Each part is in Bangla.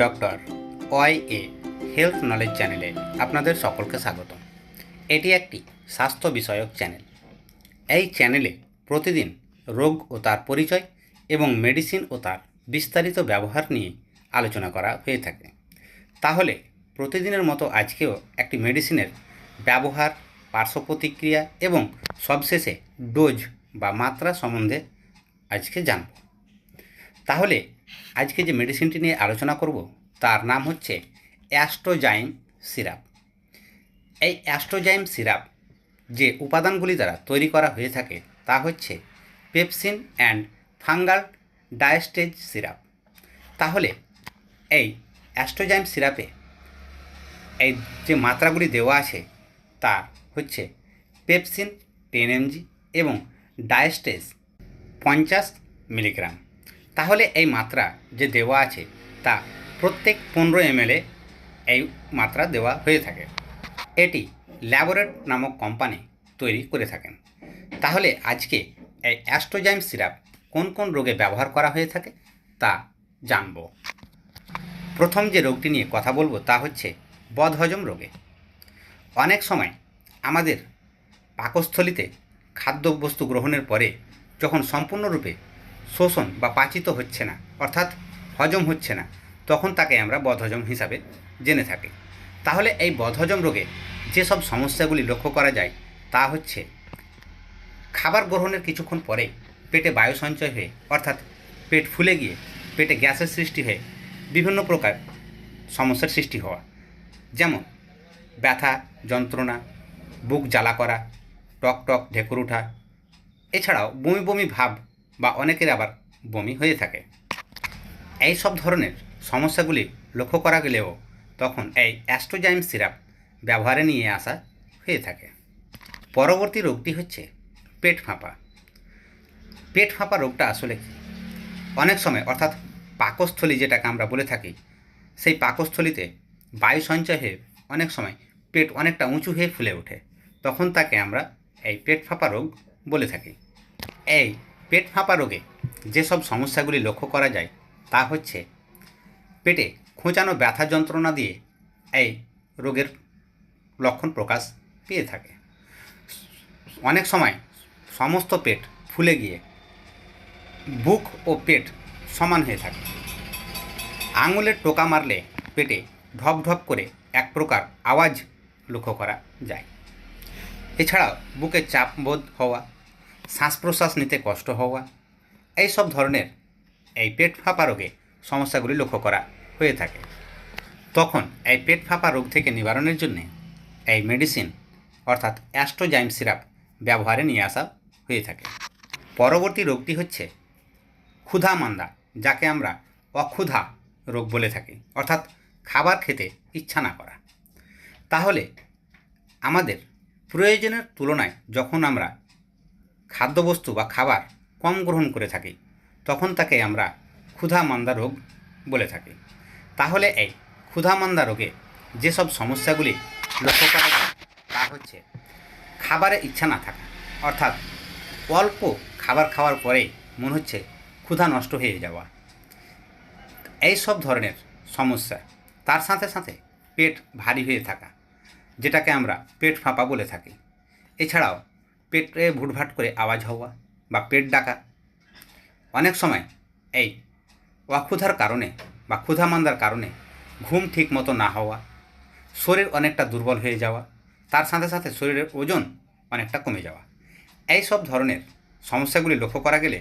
Doctor Y A health knowledge চ্যানেলে আপনাদের সকলকে স্বাগত এটি একটি স্বাস্থ্য বিষয়ক চ্যানেল। এই চ্যানেলে প্রতিদিন রোগ ও তার পরিচয় এবং মেডিসিন ও তার বিস্তারিত ব্যবহার নিয়ে আলোচনা করা হয়ে থাকে। তাহলে প্রতিদিনের মতো আজকেও একটি মেডিসিনের ব্যবহার, পার্শ্ব প্রতিক্রিয়া এবং সবশেষে ডোজ বা মাত্রা সম্বন্ধে আজকে জানব। তাহলে আজকে যে মেডিসিনটি নিয়ে আলোচনা করব, তার নাম হচ্ছে অ্যাস্ট্রোজাইম সিরাপ এই অ্যাস্ট্রোজাইম সিরাপ যে উপাদানগুলি দ্বারা তৈরি করা হয়ে থাকে, তা হচ্ছে pepsin and fungal diastase syrup তাহলে এই অ্যাস্ট্রোজাইম সিরাপে এই যে মাত্রাগুলি দেওয়া আছে, তা হচ্ছে পেপসিন টেন এমজি এবং ডায়াস্টেজ পঞ্চাশ মিলিগ্রাম তাহলে এই মাত্রা যে দেওয়া আছে, তা প্রত্যেক পনেরো এমএলে এই মাত্রা দেওয়া হয়ে থাকে। এটি ল্যাবোরেট নামক কোম্পানি তৈরি করে থাকেন। তাহলে আজকে এই অ্যাস্ট্রোজাইম সিরাপ কোন কোন রোগে ব্যবহার করা হয়ে থাকে, তা জানব। প্রথম যে রোগটি নিয়ে কথা বলব, তা হচ্ছে বদহজম রোগে। অনেক সময় আমাদের পাকস্থলিতে খাদ্যবস্তু গ্রহণের পরে যখন সম্পূর্ণরূপে শোষণ বা পাচিত হচ্ছে না, অর্থাৎ হজম হচ্ছে না, তখন তাকে আমরা বদহজম হিসাবে জেনে থাকি। তাহলে এই বদহজম রোগে যেসব সমস্যাগুলি লক্ষ্য করা যায় তা হচ্ছে খাবার গ্রহণের কিছুক্ষণ পরে পেটে বায়ু সঞ্চয় হয়ে, অর্থাৎ পেট ফুলে গিয়ে পেটে গ্যাসের সৃষ্টি হয়ে বিভিন্ন প্রকার সমস্যার সৃষ্টি হওয়া। যেমন ব্যথা, যন্ত্রণা, বুক জ্বালা করা, টক টক ঢেকুর ওঠা এছাড়াও বমি বমি ভাব বা অনেকের আবার বমি হয়ে থাকে। এই সব ধরনের সমস্যাগুলি লক্ষ্য করা গেলেও তখন এই অ্যাস্ট্রোজাইম সিরাপ ব্যবহারে নিয়ে আসা হয়ে থাকে। পরবর্তী রোগটি হচ্ছে পেট ফাঁপা। পেট ফাঁপা রোগটা আসলে অনেক সময় অর্থাৎ পাকস্থলী যেটাকে আমরা বলে থাকি, সেই পাকস্থলীতে বায়ু সঞ্চয় হয়ে অনেক সময় পেট অনেকটা উঁচু হয়ে ফুলে ওঠে। তখন তাকে আমরা এই পেট ফাঁপা রোগ বলে থাকি। এই পেট ফাঁপা রোগে যেসব সমস্যাগুলি লক্ষ্য করা যায় তা হচ্ছে পেটে খোঁচানো ব্যথা যন্ত্রণা দিয়ে এই রোগের লক্ষণ প্রকাশ পেয়ে থাকে। অনেক সময় সমস্ত পেট ফুলে গিয়ে বুক ও পেট সমান হয়ে থাকে। আঙুলের টোকা মারলে পেটে ঢপ ঢপ করে এক প্রকার আওয়াজ লক্ষ্য করা যায়। এছাড়াও বুকে চাপ বোধ হওয়া শ্বাস প্রশ্বাস নিতে কষ্ট হওয়া এই সব ধরনের এই পেট ফাঁপা রোগে সমস্যাগুলি লক্ষ্য করা হয়ে থাকে। তখন এই পেট ফাঁপা রোগ থেকে নিবারণের জন্য এই মেডিসিন অর্থাৎ অ্যাস্ট্রোজাইম সিরাপ ব্যবহারে নিয়ে আসা হয়ে থাকে। পরবর্তী রোগটি হচ্ছে ক্ষুধা মান্দা যাকে আমরা অক্ষুধা রোগ বলে থাকি, অর্থাৎ খাবার খেতে ইচ্ছা না করা। তাহলে আমাদের প্রয়োজনের তুলনায় যখন আমরা খাদ্যবস্তু বা খাবার কম গ্রহণ করে থাকি, তখন তাকে আমরা ক্ষুধা মান্দা রোগ বলে থাকি। তাহলে এই ক্ষুধা মান্দা রোগে যেসব সমস্যাগুলি লক্ষ্য করা যায়, তা হচ্ছে খাবারে ইচ্ছা না থাকা, অর্থাৎ অল্প খাবার খাওয়ার পরেই মনে হচ্ছে ক্ষুধা নষ্ট হয়ে যাওয়া। এই সব ধরনের সমস্যা, তার সাথে সাথে পেট ভারী হয়ে থাকা, যেটাকে আমরা পেট ফাঁপা বলে থাকি। এছাড়াও পেটে ভুটভাট করে আওয়াজ হওয়া বা পেট ডাকা। অনেক সময় এই অক্ষুধার কারণে বা ক্ষুধামান্দার কারণে ঘুম ঠিক মতো না হওয়া, শরীর অনেকটা দুর্বল হয়ে যাওয়া, তার সাথে সাথে শরীরের ওজন অনেকটা কমে যাওয়া। এই সব ধরনের সমস্যাগুলি লক্ষ্য করা গেলে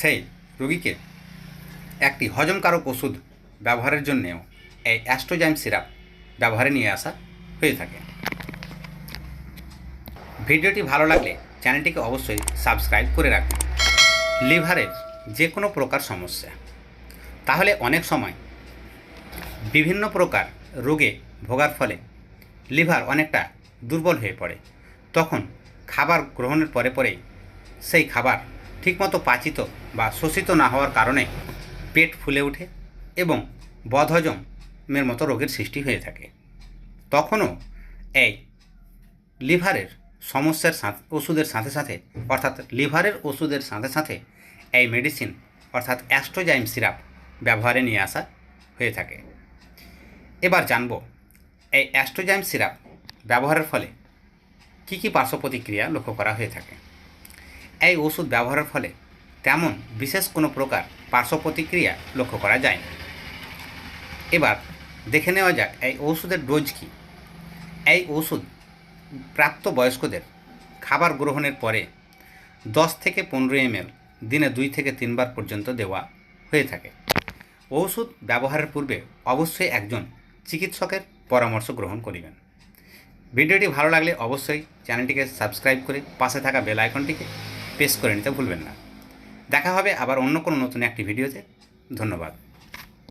সেই রোগীকে একটি হজমকারক ওষুধ ব্যবহারের জন্যেও এই অ্যাস্ট্রোজাইম সিরাপ ব্যবহারে নিয়ে আসা হয়ে থাকে। ভিডিওটি ভালো লাগলে চ্যানেলটিকে অবশ্যই সাবস্ক্রাইব করে রাখবেন লিভারের যে কোনো প্রকার সমস্যা। তাহলে অনেক সময় বিভিন্ন প্রকার রোগে ভোগার ফলে লিভার অনেকটা দুর্বল হয়ে পড়ে। তখন খাবার গ্রহণের পরে পরেই সেই খাবার ঠিকমতো পাচিত বা শোষিত না হওয়ার কারণে পেট ফুলে ওঠে এবং বদহজমের মতো রোগের সৃষ্টি হয়ে থাকে। তখনও এই লিভারের সমস্যার সাথে, ওষুধের সাথে সাথে, অর্থাৎ লিভারের ওষুধের সাথে সাথে এই মেডিসিন অর্থাৎ অ্যাস্ট্রোজাইম সিরাপ ব্যবহারে নিয়ে আসা হয়ে থাকে। এবার জানব, এই অ্যাস্ট্রোজাইম সিরাপ ব্যবহারের ফলে কী কী পার্শ্ব প্রতিক্রিয়া লক্ষ্য করা হয়ে থাকে? এই ওষুধ ব্যবহারের ফলে তেমন বিশেষ কোনো প্রকার পার্শ্ব প্রতিক্রিয়া লক্ষ্য করা যায় না। এবার দেখে নেওয়া যাক, এই ওষুধের ডোজ কী? এই ওষুধ প্রাপ্ত বয়স্কদের খাবার গ্রহণের পরে দশ থেকে পনেরো এমএল দিনে দুই থেকে তিনবার পর্যন্ত দেওয়া হয়ে থাকে। ওষুধ ব্যবহারের পূর্বে অবশ্যই একজন চিকিৎসকের পরামর্শ গ্রহণ করিবেন। ভিডিওটি ভালো লাগলে অবশ্যই চ্যানেলটিকে সাবস্ক্রাইব করে পাশে থাকা বেল আইকনটিকে প্রেস করে নিতে ভুলবেন না। দেখা হবে আবার অন্য কোনো নতুন একটি ভিডিওতে। ধন্যবাদ।